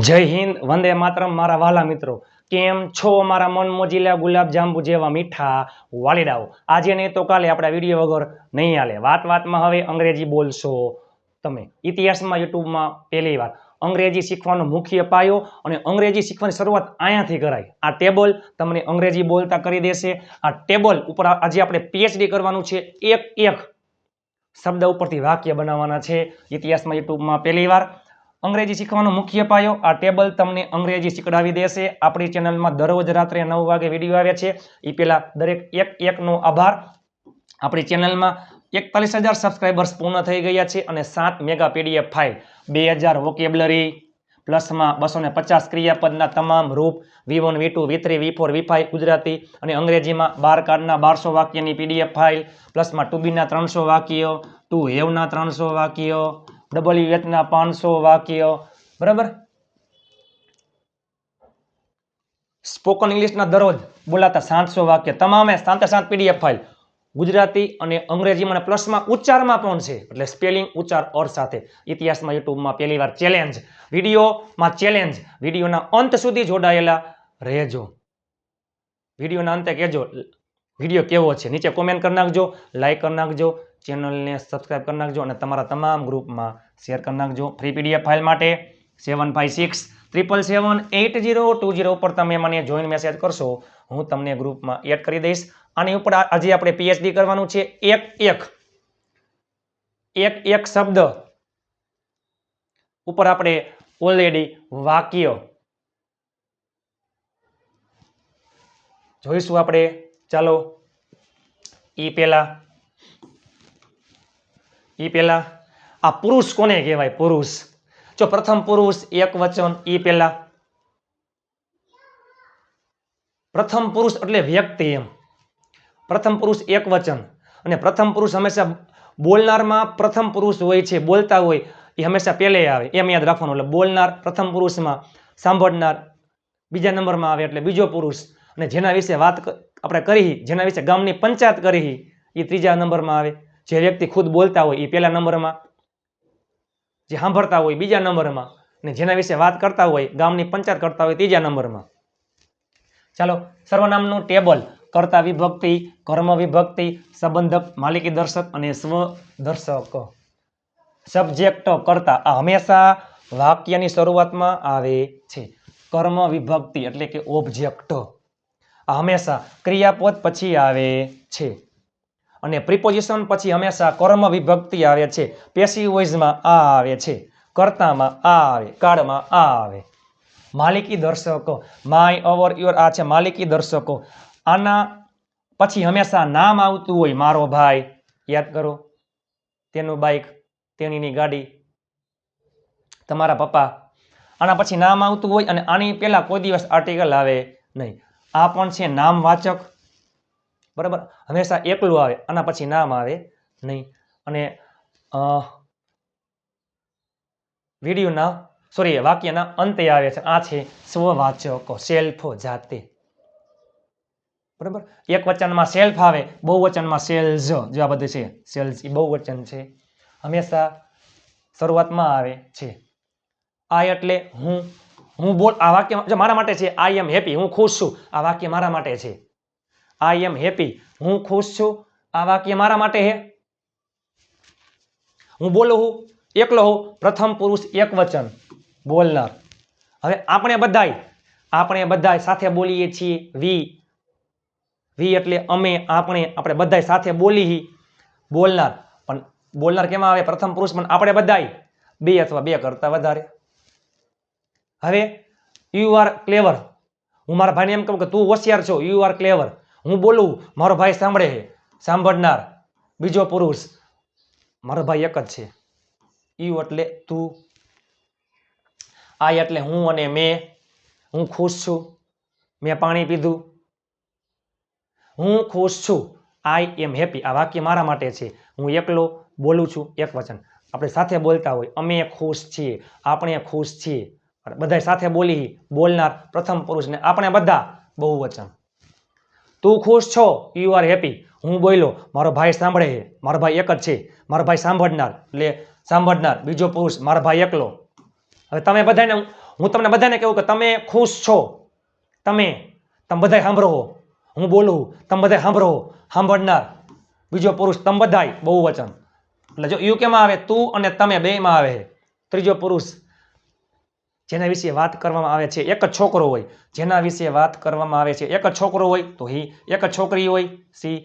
જય હિન્દ, વંદે માતરમ, મારા વાલા મિત્રો. કેમ છો? મારા મન મોજીલા ગુલાબ જાંબુ જેવા મીઠા વાલીડાઓ આજે નહીં તો કાલે આપણા વીડિયો વગર નહીં હાલે. વાત વાતમાં હવે અંગ્રેજી બોલશો તમે. ઇતિહાસમાં, યુટ્યુબમાં પહેલી વાર. અંગ્રેજી શીખવાનો મુખ્ય પાયો અને અંગ્રેજી શીખવાની શરૂઆત અહીંયાથી કરાય. આ ટેબલ તમને અંગ્રેજી બોલતા કરી દેશે. આ ટેબલ ઉપર આજે આપણે પીએચડી કરવાનું છે. એક એક શબ્દ ઉપરથી વાક્ય બનાવવાના છે. ઇતિહાસમાં, યુટ્યુબમાં પહેલી વાર. અંગ્રેજી શીખવાનો મુખ્ય પાયો, આ ટેબલ તમને અંગ્રેજી શીખડાવી દેશે. આપણી ચેનલમાં દરરોજ રાત્રે નવ વાગે વીડિયો આવ્યા છે. એ પહેલાં દરેક એક એકનો આભાર. આપણી ચેનલમાં એકતાલીસ હજાર સબસ્ક્રાઈબર્સ પૂર્ણ થઈ ગયા છે અને સાત મેગા પીડીએફ ફાઇલ બે હજાર વોકેબલરી પ્લસમાં બસો ને પચાસ ક્રિયાપદના તમામ રૂપ V one V two V three V four V five Gujarati અને અંગ્રેજીમાં બાર કાર્ડના બારસો વાક્યની પીડીએફ ફાઇલ પ્લસમાં ટુ બીના ત્રણસો વાક્યો, ટુ હેવના ત્રણસો વાક્યો ડબલ્યુ એચના પાંચસો વાક્ય. બરાબર? સ્પોકન ઇંગ્લિશના દરરોજ બોલાતા સાતસો વાક્ય. તમામે સાતે સાત પીડીએફ ફાઇલ ગુજરાતી અને અંગ્રેજીમાં અને પ્લસમાં ઉચ્ચારમાં પણ છે. એટલે સ્પેલિંગ ઉચ્ચાર ઓર સાથે. ઇતિહાસમાં યુટ્યુબમાં પહેલી વાર ચેલેન્જ વિડીયોમાં ચેલેન્જ વિડીયોના અંત સુધી જોડાયેલા રહેજો. વિડીયોના અંતે કહેજો. વીડિયો કેવો છે? નીચે કોમેન્ટ કરી નાખજો લાઈક કરી નાખજો. ચેનલને સબસ્ક્રાઈબ કરી નાખજો અને તમારા તમામ ગ્રુપમાં શેર કરી નાખજો. ફ્રી પીડીએફ ફાઇલ માટે seven five six triple seven eight zero two zero ઉપર તમે મને જોઈન મેસેજ કરશો. હું તમને ગ્રુપમાં એડ કરી દઈશ. આની ઉપર આજે આપણે પીએચડી કરવાનું છે. એક એક. એક એક શબ્દ. ઉપર આપણે ઓલરેડી વાક્ય. જોઈશું આપણે. ચાલો. ઈ પેલા ઈ પહેલા, આ પુરુષ કોને કહેવાય? પુરુષ. જો પ્રથમ પુરુષ, એક વચન, ઈ પહેલા. પ્રથમ પુરુષ એટલે વ્યક્તિ એમ. પ્રથમ પુરુષ એક વચન. અને પ્રથમ પુરુષ હંમેશા બોલનારમાં પ્રથમ પુરુષ હોય છે, બોલતા હોય એ હંમેશા પહેલે આવે. એમ યાદ રાખવાનું, એટલે બોલનાર પ્રથમ પુરુષમાં, સાંભળનાર બીજા નંબરમાં આવે એટલે બીજો પુરુષ. અને જેના વિશે વાત આપણે કરી, જેના વિશે ગામની પંચાયત કરી એ ત્રીજા નંબરમાં આવે. જે વ્યક્તિ ખુદ બોલતા હોય એ પહેલા નંબરમાં, જે સાંભળતા હોય બીજા નંબરમાં અને જેના વિશે વાત કરતા હોય ગામની પંચાયત કરતા હોય ત્રીજા નંબરમાં. ચાલો, સર્વનામનું ટેબલ, કર્તા વિભક્તિ, કર્મ વિભક્તિ, સંબંધક, માલિકી દર્શક અને સ્વ દર્શક. સબ્જેક્ટ કરતા, આ હંમેશા વાક્યની શરૂઆતમાં આવે છે. કર્મ વિભક્તિ એટલે કે ઓબ્જેક્ટ આ હંમેશા ક્રિયાપદ પછી આવે છે. અને પ્રિપોઝિશન પછી હંમેશા કર્મ વિભક્તિ આવે છે. પેસિવોઇઝમાં આ આવે છે. કર્તામાં આ આવે, કાળમાં આ આવે. માલિકી દર્શકો માય અવર યોર આ છે માલિકી દર્શકો. આના પછી હંમેશા નામ આવતું હોય મારો ભાઈ. યાદ કરો, તેનું બાઇક તેણીની ગાડી, તમારા પપ્પા. આના પછી નામ આવતું હોય અને આની પહેલાં કોઈ દિવસ આર્ટિકલ આવે નહીં. આ પણ છે નામવાચક. બરાબર? હંમેશા એકલું આવે, આના પછી નામ આવે, નહીં. અને વિડીયોના સોરી વાક્યના અંતે આવે છે, આ છે સ્વવાચકો સેલ્ફો જાતે. બરાબર? એક વચનમાં સેલ્ફ આવે, બહુ વચનમાં સેલ્સ જો આ બધું છે. સેલ્સ એ બહુ વચન છે. હંમેશા શરૂઆતમાં આવે છે. આ એટલે હું હું બોલ, આ વાક્ય મારા માટે છે આઈ એમ હેપી હું ખુશ છું, આ વાક્ય મારા માટે છે. આઈ એમ હેપી હું ખુશ છું. આ વાક્ય મારા માટે હે. હું બોલું હું એકલો હું પ્રથમ પુરુષ એક વચન બોલનાર. હવે આપણે બધાય આપણે બધાય સાથે બોલીએ છીએ. વી. વી એટલે અમે, આપણે આપણે બધાય સાથે બોલી બોલનાર. પણ બોલનાર કેમાં આવે? પ્રથમ પુરુષ પણ આપણે બધાય. બે અથવા બે કરતા વધારે. હવે યુ આર ક્લેવર હું મારા ભાઈને એમ કહું કે તું હોશિયાર છો. યુ આર ક્લેવર હું બોલું, મારો ભાઈ સાંભળે સાંભળનાર બીજો પુરુષ. મારો ભાઈ એક જ છે. યુ એટલે તું. આઈ એટલે હું અને મેં. હું ખુશ છું. મેં પાણી પીધું. હું ખુશ છું. I am happy. આ વાક્ય મારા માટે છે. હું એકલો બોલું છું એક વચન. આપણે સાથે બોલતા હોય, અમે ખુશ છીએ, આપણે ખુશ છીએ. બધા સાથે બોલી બોલનાર પ્રથમ પુરુષને આપણે બધા બહુવચન. તું ખુશ છો? યુ આર હેપી હું બોલ્યો, મારો ભાઈ સાંભળે મારો ભાઈ એક જ છે. મારો ભાઈ સાંભળનાર. એટલે સાંભળનાર. બીજો પુરુષ, મારો ભાઈ એકલો. હવે તમે બધાને, હું તમને બધાને કહું કે તમે ખુશ છો. તમે તમે બધાય સાંભળો. હું બોલું, તમે બધાય સાંભળો. સાંભળનાર. બીજો પુરુષ, તમે બધાય. બહુ વચન એટલે જો યુ કેમાં આવે, તું અને તમે બેયમાં આવે. ત્રીજો પુરુષ જેના વિશે વાત કરવામાં આવે છે, એક જ છોકરો હોય, જેના વિશે વાત કરવામાં આવે છે, એક જ છોકરો હોય, તો હી એક જ છોકરી હોય, સી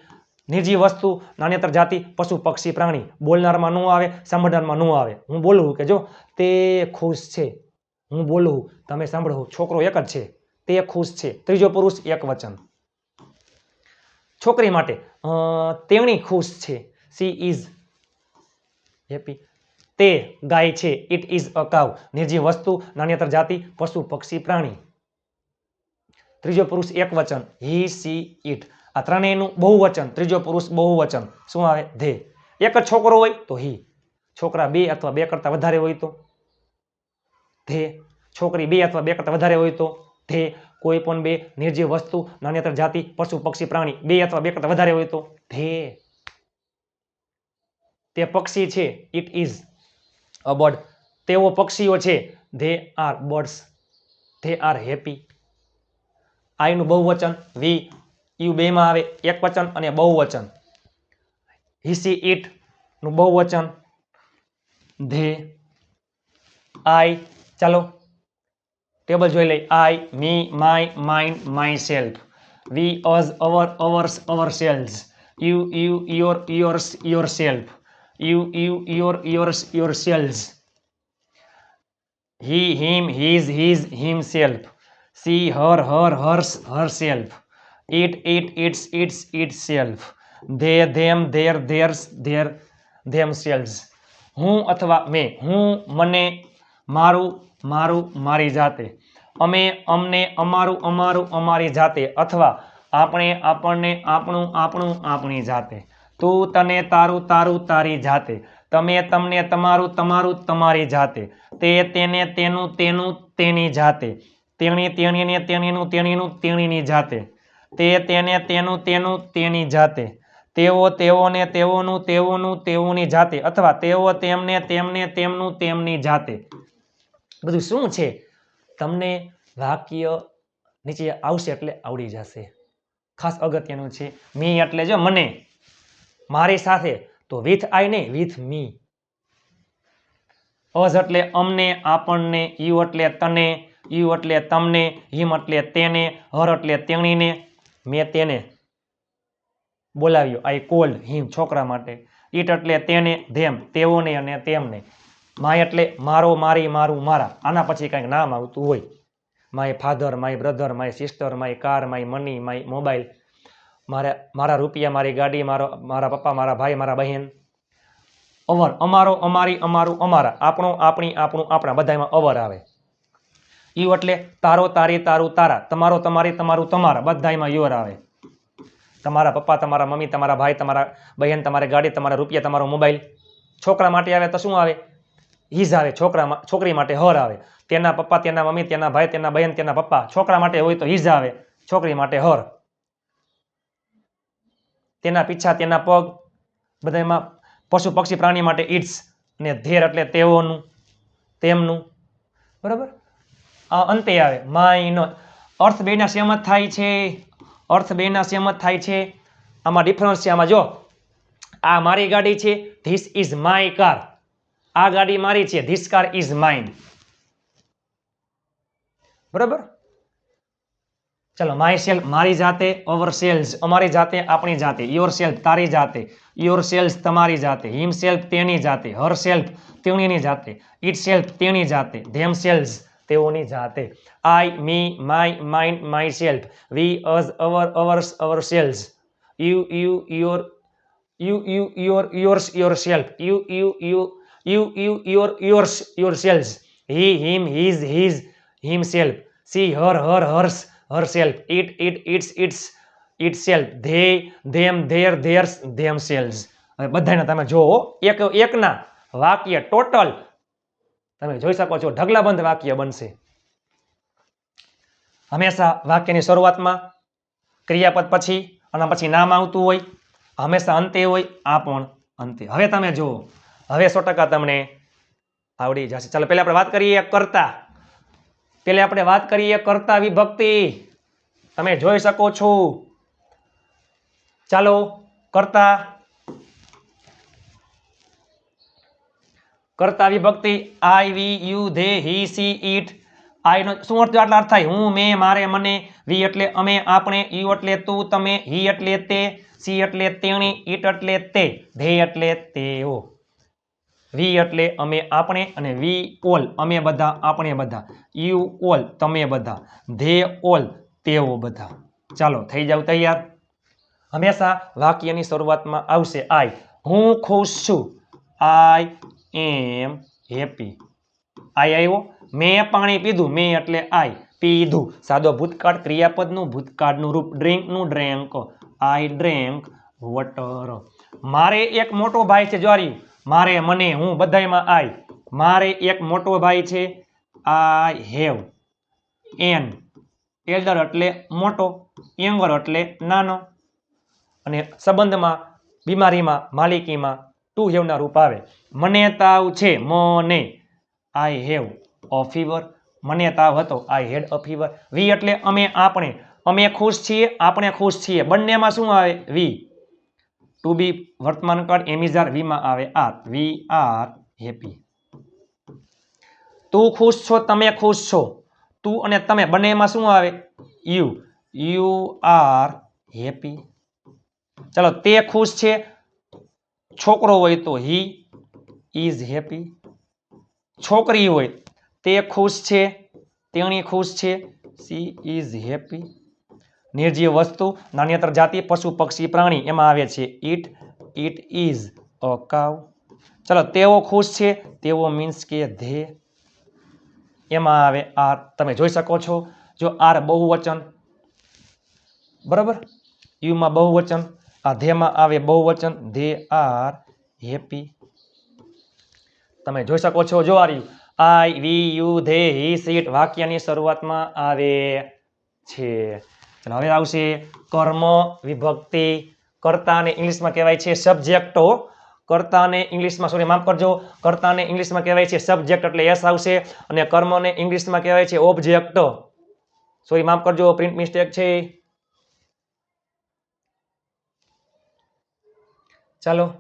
નિર્જીવ વસ્તુ નાન્યતર જાતિ, પશુ, પક્ષી, પ્રાણી, બોલનારમાં ન આવે, સાંભળનારમાં ન આવે. હું બોલું કે જો, તે ખુશ છે. હું બોલું, તમે સાંભળો, છોકરો એક જ છે, તે ખુશ છે. ત્રીજો પુરુષ એક વચન. છોકરી માટે તેણી ખુશ છે. She is happy. તે ગાય છે. ઇટ ઇઝ અ કાવ નિર્જીવ વસ્તુ, નાન્યતર જાતિ, પશુ, પક્ષી, પ્રાણી. ત્રીજો પુરુષ એક વચન. હી સી ઇટ આ ત્રણેયનું બહુવચન. ત્રીજો પુરુષ બહુવચન. શું આવે? ધે. એક જ છોકરો હોય તો હી છોકરા બે અથવા બે કરતાં વધારે હોય તો ધે. છોકરી બે અથવા બે કરતાં વધારે હોય તો ધે. કોઈ પણ બે નિર્જીવ વસ્તુ, નાન્યતર જાતિ, પશુ, પક્ષી, પ્રાણી બે અથવા બે કરતાં વધારે હોય તો ધે. તે પક્ષી છે. ઇટ ઇઝ બર્ડ તેઓ પક્ષીઓ છે. They are birds they are happy આઈનું બહુવચન, વી. યુ બેમાં આવે. એક વચન અને બહુવચન. હિસી ઇટનું બહુવચન ધે આઈ ચાલો. ટેબલ જોઈ લઈ I me my mine myself we us our ours ourselves you you your yours yourself you you your your yourselves he him his his himself she her her hers herself it it its its itself they them their theirs their themselves હું અથવા મેં હું મને મારું મારું મારી જાતે અમે અમને અમારું અમારું અમારી જાતે અથવા આપણે આપણને આપણું આપણું આપણી જાતે તું તને તારું તારું તારી જાતે. તમે તમને તમારું તમારું તમારી જાતે. તે તેને તેનું તેનું તેની જાતે. તેણી તેણીને તેણીનું તેણીનું તેણીની જાતે. તે તેને તેનું તેનું તેની જાતે. તેઓ તેઓને તેઓનું તેઓનું તેઓની જાતે અથવા તેઓ તેમને તેમને તેમનું તેમની જાતે. બધું શું છે? તમને વાક્ય નીચે આવશે એટલે આવડી જશે. ખાસ અગત્યનું છે. મી એટલે જો મને. મારી સાથે? તો વિથ આઈ નહીં વિથ મી અઝ એટલે અમને, આપણને યુ એટલે તને યુ એટલે તમને, હિમ એટલે તેને, હર એટલે તેણીને. મેં તેને બોલાવ્યો. આઈ કોલ્ડ હિમ છોકરા માટે. ઈટ એટલે તેને ધેમ તેઓને અને તેમને. માય એટલે મારો, મારી, મારું, મારા. આના પછી કંઈક નામ આવતું હોય. My father my brother my sister my car my money my mobile મારા મારા રૂપિયા, મારી ગાડી, મારો, મારા પપ્પા, મારા ભાઈ, મારા બહેન. અવર, અમારો, અમારી, અમારું, અમારા. આપણો, આપણી, આપણું, આપણા. બધામાં અવર આવે. યુ એટલે તારો, તારી, તારું, તારા. તમારો, તમારી, તમારું, તમારા. બધામાં યોર આવે. તમારા પપ્પા, તમારા મમ્મી, તમારા ભાઈ, તમારા બહેન, તમારી ગાડી, તમારા રૂપિયા, તમારો મોબાઈલ. છોકરા માટે આવે તો શું આવે? હિઝ આવે. છોકરા છોકરી માટે હર આવે. તેના પપ્પા, તેના મમ્મી, તેના ભાઈ, તેના બહેન, તેના પપ્પા. છોકરા માટે હોય તો હિઝ આવે. છોકરી માટે હર. તેના પીછા, તેના પગ, બધામાં પશુ પક્ષી પ્રાણી માટે ઇટ્સ ને ધેર એટલે તેઓનું, તેમનું. બરાબર? આ અંતે આવે. માયનો અર્થ બેના સેમ જ થાય છે? અર્થ બેના સેમ જ થાય છે? આમાં ડિફરન્સ છે. આમાં જો, આ મારી ગાડી છે ધીસ ઇઝ માય કાર આ ગાડી મારી છે ધીસ કાર ઇઝ માઇન બરાબર? ચલો માય સેલ્ફ મારી જાતે અવર સેલ્સ અમારી જાતે આપણી જાતે યોર સેલ્ફ તારી જાતે યોર સેલ્ફ તમારી જાતે હિમ સેલ્ફ તેની જાતે હર સેલ્ફ તેણીની જાતે ઇટ સેલ્ફ તેની જાતે ધેમ સેલ્સ તેઓની જાતે I me my mine myself we us our ours ourselves you you your you you your yours yourself you you you you you your yours yourselves he him his his himself she her her hers her it it it its its it them, their themselves હવે બધાને તમે જોવો. એક, એકના વાક્ય total તમે જોઈ શકો છો, ઢગલાબંધ વાક્ય બનશે. હંમેશા વાક્યની શરૂઆતમાં ક્રિયાપદ પછી અને પછી નામ આવતું હોય. હંમેશા અંતે હોય, આ પણ અંતે. હવે તમે જુઓ. હવે સો તમને આવડી જશે. ચાલો, પહેલાં આપણે વાત કરીએ કર્તા. પેલે આપણે વાત કરીએ કર્તા વિભક્તિ. તમે જોઈ શકો છો. ચાલો, કર્તા. કર્તા વિભક્તિ I we you they he she it. I નો શું અર્થ આટલા અર્થ થાય. હું, મેં, મારે, મને. વી એટલે અમે, આપણે, યુ એટલે તું, તમે, હી એટલે તે, સી એટલે તેણી, ઈટ એટલે તે, ધે એટલે તેઓ. વી એટલે અમે આપણે અને વી ઓલ અમે બધા, આપણે બધા. યુ ઓલ તમે બધા. ધે ઓલ તેઓ બધા. ચાલો, થઈ જાવ તૈયાર? હંમેશા વાક્યની શરૂઆતમાં આવશે આઈ. હું ખુશ છું. I am happy. આઈ આવ્યો? મેં પાણી પીધું. મેં એટલે આઈ પીધું. સાદો ભૂતકાળ ક્રિયાપદનું, ભૂતકાળનું રૂપ ડ્રિંકનું ડ્રેન્ક આઈ ડ્રેન્ક વોટર. મારે એક મોટો ભાઈ છે જ્વારી. મારે મને, હું બધાયમાં આઈ મારે એક મોટો ભાઈ છે આઈ હેવ. એન એલ્ડર એટલે મોટો, યંગર એટલે નાનો. અને સંબંધમાં, બીમારીમાં, માલિકીમાં ટુ હેવના રૂપ આવે. મને તાવ છે, મને. I have a fever. મને તાવ હતો આઈ હેડ અ ફીવર. વી એટલે અમે, આપણે. અમે ખુશ છીએ, આપણે ખુશ છીએ. બંનેમાં શું આવે? વી. ટુ બી વર્તમાન કાળ એમિઝાર વીમાં આવે આર વી આર હેપી તું ખુશ છો, તમે ખુશ છો? તું અને તમે, બંનેમાં શું આવે? યુ યુ આર હેપી ચલો, તે ખુશ છે. છોકરો હોય તો હી ઇઝ હેપી છોકરી હોય તે ખુશ છે. તેણી ખુશ છે. સી ઇઝ હેપી નિર્જીવ વસ્તુ નાન્યતર જાતિ પશુ, પક્ષી, પ્રાણી, એમાં આવે છે ઇટ ઇટ ઇઝ અ કાવ ચલો, તેઓ ખુશ છે, તેઓ મીન્સ કે ધે. એમાં આવે આર. તમે જોઈ શકો છો, જો આર બહુવચન, બરાબર? યુમાં બહુવચન, આ ધેમાં આવે બહુવચન, ધે આર, હેપી. તમે જોઈ શકો છો, જો આ રહ્યું I we you they, he she it. વાક્યની શરૂઆતમાં આવે છે. ચલો, હવે આવશે કર્મ, વિભક્તિ, કર્તાને ઇંગ્લિશમાં કહેવાય છે સબ્જેક્ટો. કર્તાને ઇંગ્લિશમાં સોરી માફ કરજો. કર્તાને ઇંગ્લિશમાં કહેવાય છે સબ્જેક્ટ એટલે એસ આવશે અને કર્મને ઇંગ્લિશમાં કહેવાય છે ઓબ્જેક્ટ. સોરી માફ કરજો પ્રિન્ટ મિસ્ટેક છે. ચાલો.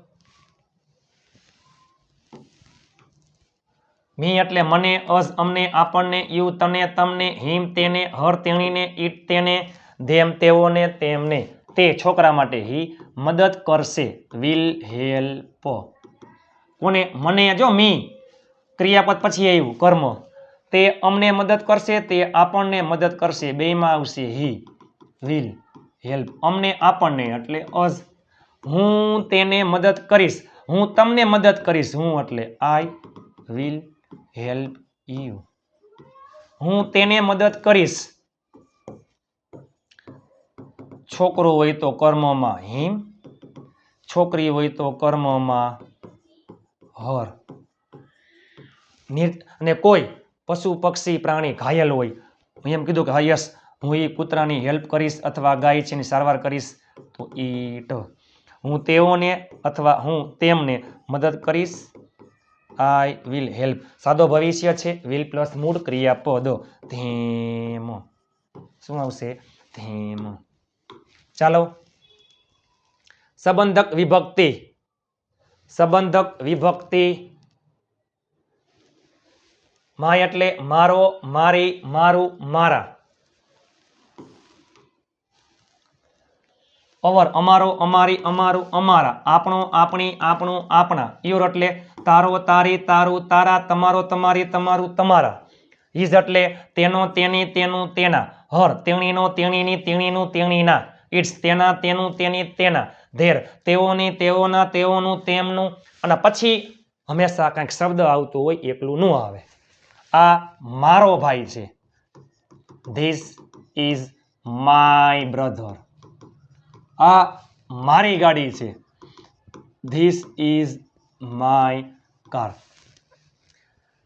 મી એટલે મને અસ અમને, આપણને, યુ તને, તમને, હિમ તેને, હર તેણીને, ઈટ તેને ધેમ તેઓને તેમને તે છોકરા માટે હી મદદ કરશે. વિલ હેલ્પ કોને? મને જો મી. ક્રિયાપદ પછી આવ્યું, કર્મ. તે અમને મદદ કરશે, તે આપણને મદદ કરશે. બેમાં આવશે હી. વિલ હેલ્પ અમને આપણને, એટલે અઝ હું તેને મદદ કરીશ. હું તમને મદદ કરીશ. હું એટલે આઈ વિલ હેલ્પ યુ હું તેને મદદ કરીશ. છોકરો હોય તો કર્મમાં હિમ, છોકરી હોય તો કર્મમાં હર. અને કોઈ પશુ, પક્ષી, પ્રાણી ઘાયલ હોય એમ કીધું કે હા હું એ કૂતરાની હેલ્પ કરીશ અથવા ગાય છે સારવાર કરીશ, તો ઈટ. હું તેઓને અથવા હું તેમને મદદ કરીશ. I will help. સાદો ભવિષ્ય છે. વિલ પ્લસ મૂળ ક્રિયાપદ. ધીમ. શું આવશે? ધેમ. ચાલો. સંબંધક વિભક્તિ. સંબંધક વિભક્તિ. માય એટલે મારો, મારી, મારું, મારા. અવર, અમારો, અમારી, અમારું, અમારા. આપણો, આપણી, આપણું, આપણા. યોર એટલે તારો, તારી, તારું, તારા, તમારો, તમારી, તમારું, તમારા. ઇઝ એટલે તેનો, તેની, તેનું, તેના. હર, તેણીનો, તેણીની, તેણીનું, તેણીના. ઇટ્સ તેના, તેનું, તેની, તેના. ધેર તેઓની, તેઓના, તેઓનું, તેમનું. અને પછી હંમેશા કંઈક શબ્દ આવતો હોય એકલું ન આવે. આ મારો ભાઈ છે. ધીસ ઇઝ માય બ્રધર આ મારી ગાડી છે. ધીસ ઇઝ માય કાર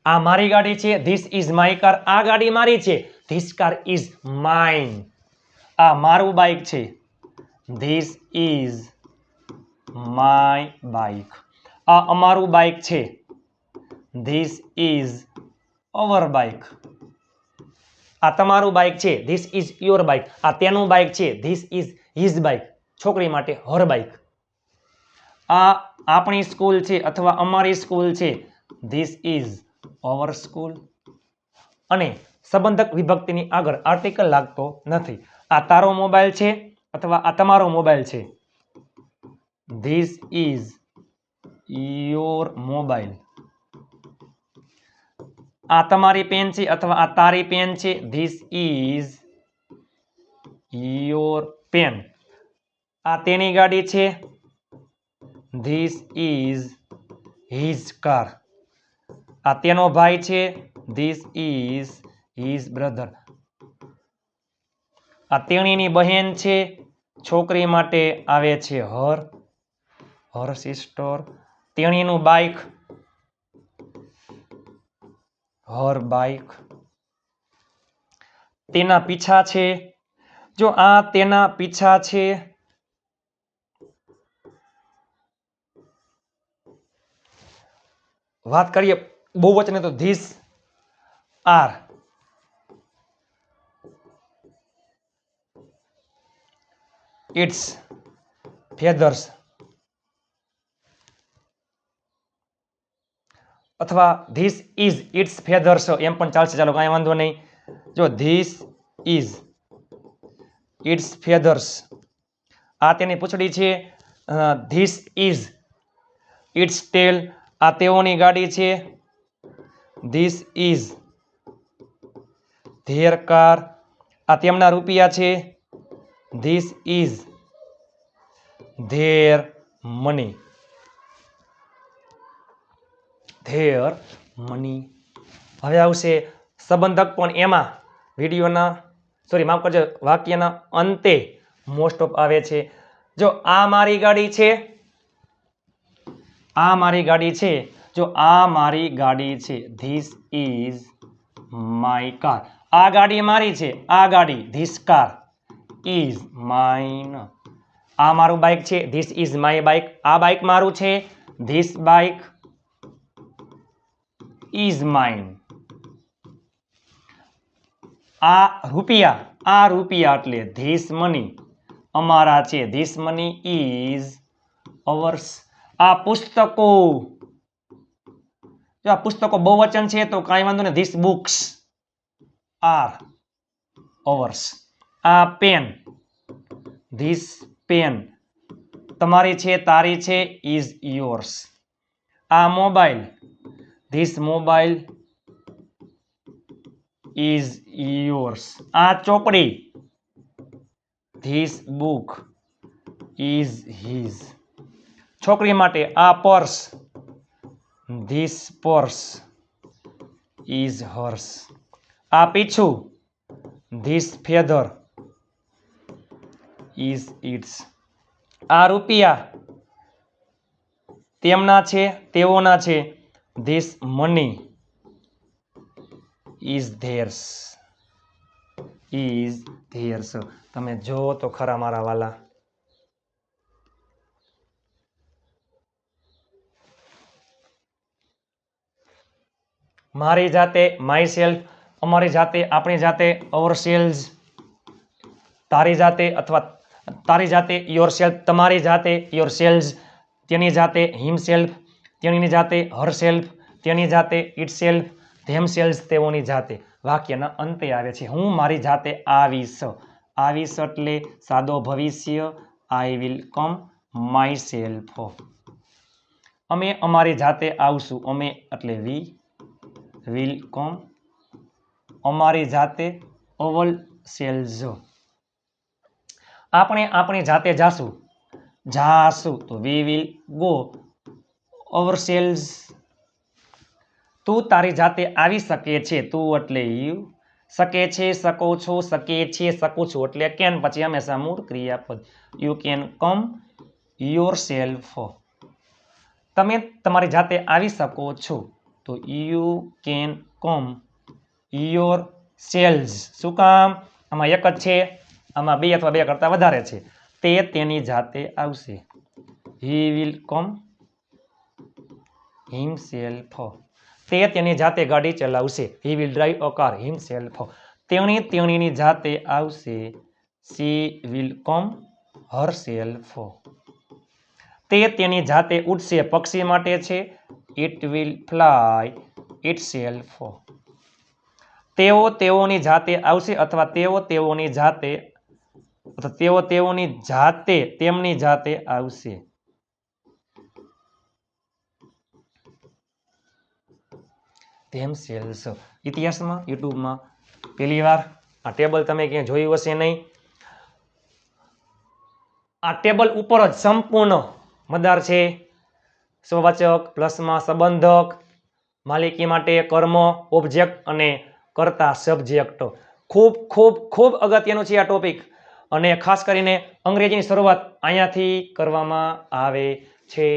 આ મારી ગાડી છે. ધીસ ઇઝ માય કાર આ ગાડી મારી છે. ધીસ કાર ઇઝ માઇન આ મારું બાઇક છે. ધીસ ઇઝ માય બાઇક આ અમારું બાઇક છે. ધીસ ઇઝ અવર બાઇક આ તમારું બાઇક છે. ધીસ ઇઝ યોર બાઇક આ તેનું બાઇક છે. ધીસ ઇઝ હિઝ બાઇક છોકરી માટે હર બાઇક આ આપણી સ્કૂલ છે અથવા અમારી સ્કૂલ છે. ધીસ ઇઝ અવર સ્કૂલ અને સંબંધક વિભક્તિની આગળ આર્ટિકલ લાગતો નથી. આ તારો મોબાઈલ છે અથવા આ તમારો મોબાઈલ છે? ધીસ ઇઝ યોર મોબાઈલ આ તમારી પેન છે અથવા આ તારી પેન છે? ધીસ ઇઝ યોર પેન આ તેની ગાડી છે? ધીસ ઇઝ હિઝ કાર આ તેનો ભાઈ છે? ધીસ ઇઝ હિઝ બ્રધર આ તેણીની બહેન છે, છોકરી માટે આવે છે હર હર સિસ્ટર. તેણીનું બાઇક હર બાઇક તેના પીછા છે, જો આ તેના પીછા છે, વાત કરીએ બહુવચને તો ધીસ આર. ઇટ્સ ફેધર્સ અથવા ધીસ ઇઝ ઇટ્સ ફેધર્સ એમ પણ ચાલશે. ચાલો, કાંઈ વાંધો નહીં. જો ધીસ ઇઝ ઇટ્સ ફેધર્સ આ તેની પૂંછડી છે. ધીસ ઇઝ ઇટ્સ ટેલ આ તેઓની ગાડી છે. ધીસ ઇઝ ધેર કાર આ તેમના રૂપિયા છે. This is their money their money હવે આવશે સંબંધક પણ એમાં વિડીયોના સોરી માફ કરજો, વાક્યના અંતે મોસ્ટ ઓફ આવે છે. જો આ મારી ગાડી છે, આ મારી ગાડી છે, જો આ મારી ગાડી છે ધીસ ઇઝ માય કાર આ ગાડી મારી છે, આ ગાડી ધીસ કાર ઇઝ માઇન આ મારું બાઇક છે. ધીસ ઇઝ માય બાઇક આ બાઇક મારું છે. ધીસ બાઇક ઇઝ માઇન આ રૂપિયા આ રૂપિયા એટલે ધીસ મની અમારા છે. ધીસ મની ઇઝ અવર્સ આ પુસ્તકો. જો આ પુસ્તકો બહુવચન છે, તો કાંઈ વાંધો નહીં. ધીસ બુક્સ આર અવર્સ આ પેન ધીસ પેન તમારી છે, તારી છે ઇઝ યોર્સ આ mobile this mobile is yours આ ચોપડી. ધીસ બુક ઇઝ હિઝ છોકરી માટે આ purse this purse is hers આ પીછું ધીસ ફેધર ઇઝ ઇટ્સ આ રૂપિયા તેમના છે, તેઓના છે. This money is theirs is theirs તમે જુઓ તો ખરા મારા વાલા. મારી જાતે માય સેલ્ફ અમારી જાતે, આપણી જાતે અવર સેલ્સ તારી જાતે અથવા તારી જાતે યોર સેલ્ફ તમારી જાતે યોર સેલ્સ તેની જાતે હિમ સેલ્ફ તેણીની જાતે હર સેલ્ફ તેની જાતે ઇટ સેલ્ફ ધેમ સેલ્સ તેઓની જાતે. વાક્યના અંતે આવે છે, હું મારી જાતે આવીશ. આવીશ એટલે સાદો ભવિષ્ય I will come myself અમે અમારી જાતે આવશું. અમે એટલે વી વિલ કમ અમારી જાતે ઓવલ સેલ્સ આપણે આપણી જાતે જાશું જાશું તો we will go ourselves તું તારી જાતે આવી શકે છે. તું એટલે યુ શકે છે, શકો છો, શકે છે, શકું છું. એટલે કેન પછી હંમેશા મૂળ ક્રિયાપદ. You can come yourself તમે તમારી જાતે આવી શકો છો. તો you can come yourselves શું કામ? આમાં એક જ છે. આમાં બે અથવા બે કરતાં વધારે છે. તે તેની જાતે આવશે. હી વિલ કમ હિમસેલ્ફ તે તેની જાતે ગાડી ચલાવશે. He will drive a car himself તેણી તેણીની જાતે આવશે. સી વિલ કોમ હર સેલ્ફ તે તેની જાતે ઉડશે. પક્ષી માટે છે. It will fly itself તેઓ તેઓની જાતે આવશે અથવા તેઓ તેઓની જાતે અથવા તેઓ તેઓની જાતે, તેમની જાતે આવશે. તેમ સેલ્સ. ઇતિહાસમાં, યુટ્યુબમાં પહેલી વાર આ ટેબલ તમે ક્યાંય જોયું હશે નહીં. આ ટેબલ ઉપર જ સંપૂર્ણ મદાર છે. સ્વવાચક પ્લસમાં સંબંધક, માલિકી માટે કર્મ ઓબ્જેક્ટ અને કરતા સબ્જેક્ટ ખૂબ ખૂબ ખૂબ અગત્યનું છે આ ટોપિક અને ખાસ કરીને અંગ્રેજીની શરૂઆત અહીંયાથી કરવામાં આવે છે.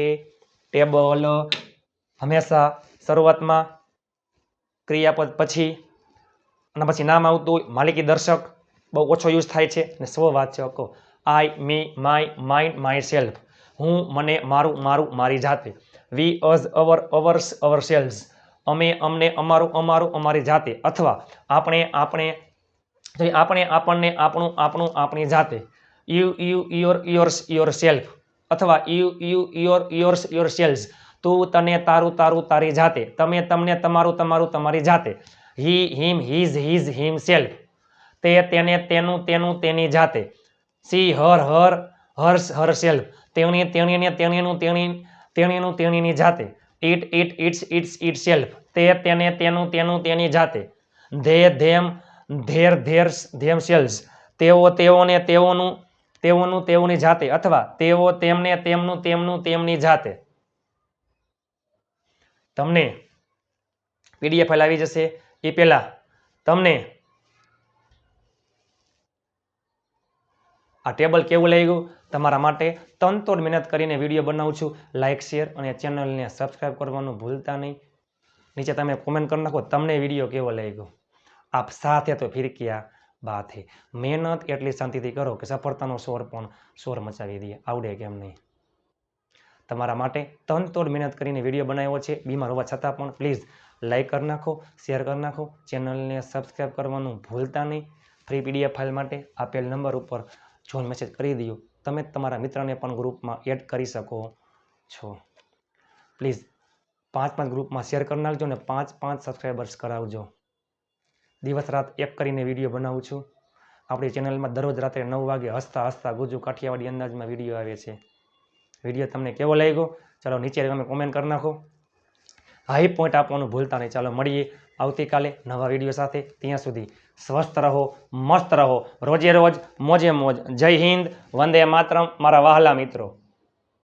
ટેબલ હંમેશા શરૂઆતમાં ક્રિયાપદ પછી અને પછી નામ આવતું હોય માલિકી દર્શક બહુ ઓછો યુઝ થાય છે અને સ્વવાચકો. I me my mine myself હું, મને, મારું મારું, મારી જાતે. We us our ours ourselves અમે, અમને, અમારું અમારું, અમારી જાતે. અથવા આપણે આપણે આપણે આપણને આપણું આપણું આપણી જાતે. You you your yours yourself અથવા you you your yours yourselves તું તને તારું તારું, તારી જાતે. તમે, તમને, તમારું તમારું, તમારી જાતે. He him his his himself તે તેને, તેનું તેનું, તેની જાતે. સી હર હર હર્ષ હર સેલ્ફ તેણી તેણીને તેણીનું, તેણી, તેણીનું, તેણીની જાતે. It it its its itself તે તેને, તેનું તેનું, તેની જાતે. They them their their themselves તેઓ તેઓને તેઓનું તેઓનું તેઓની જાતે અથવા તેઓ તેમને તેમનું તેમનું તેમની જાતે. તમને પીડીએફ લાવી જશે. એ પહેલા તમને આ ટેબલ કેવું લાગ્યું? તમારા માટે તનતોડ મહેનત કરીને વીડિયો બનાવું છું. લાઇક શેર અને ચેનલને સબસ્ક્રાઇબ કરવાનું ભૂલતા નહીં. નીચે તમે કોમેન્ટ કરી નાખો. તમને વીડિયો કેવો લાગ્યો? આપ સાથે તો ફિર ક્યાં હે મહેનત એટલી શાંતિથી કરો કે સફળતાનો સ્વર પણ સ્વર મચાવી દે આવડે કેમ નહીં? તમારા માટે તનતોડ મહેનત કરીને વીડિયો બનાવ્યો છે. બીમાર હોવા છતાં પણ પ્લીઝ લાઇક કરી નાખો, શેર કરી નાખો. ચેનલને સબસ્ક્રાઇબ કરવાનું ભૂલતા નહીં. ફ્રી પીડીએફ ફાઇલ માટે આપેલ નંબર ઉપર જોઈન મેસેજ કરી દો તમે તમારા મિત્રને પણ ગ્રુપમાં એડ કરી શકો છો. પ્લીઝ પાંચ પાંચ ગ્રુપમાં શેર કરી નાખજો ને પાંચ પાંચ સબસ્ક્રાઈબર્સ કરાવજો. દિવસ રાત એક કરીને વીડિયો બનાવું છું. આપણી ચેનલમાં દરરોજ રાત્રે નવ વાગે હસતા હસતા ગુજુ કાઠિયાવાડી અંદાજમાં વીડિયો આવે છે. વીડિયો તમને કેવો લાગ્યો? ચાલો નીચે તમે કોમેન્ટ કરી નાખો. હાઈ પોઈન્ટ આપવાનું ભૂલતા નહીં. ચાલો મળીએ આવતીકાલે નવા વીડિયો સાથે. ત્યાં સુધી સ્વસ્થ રહો, મસ્ત રહો. રોજે રોજ મોજે મોજ. જય હિન્દ. વંદે માતરમ. મારા વહાલા મિત્રો.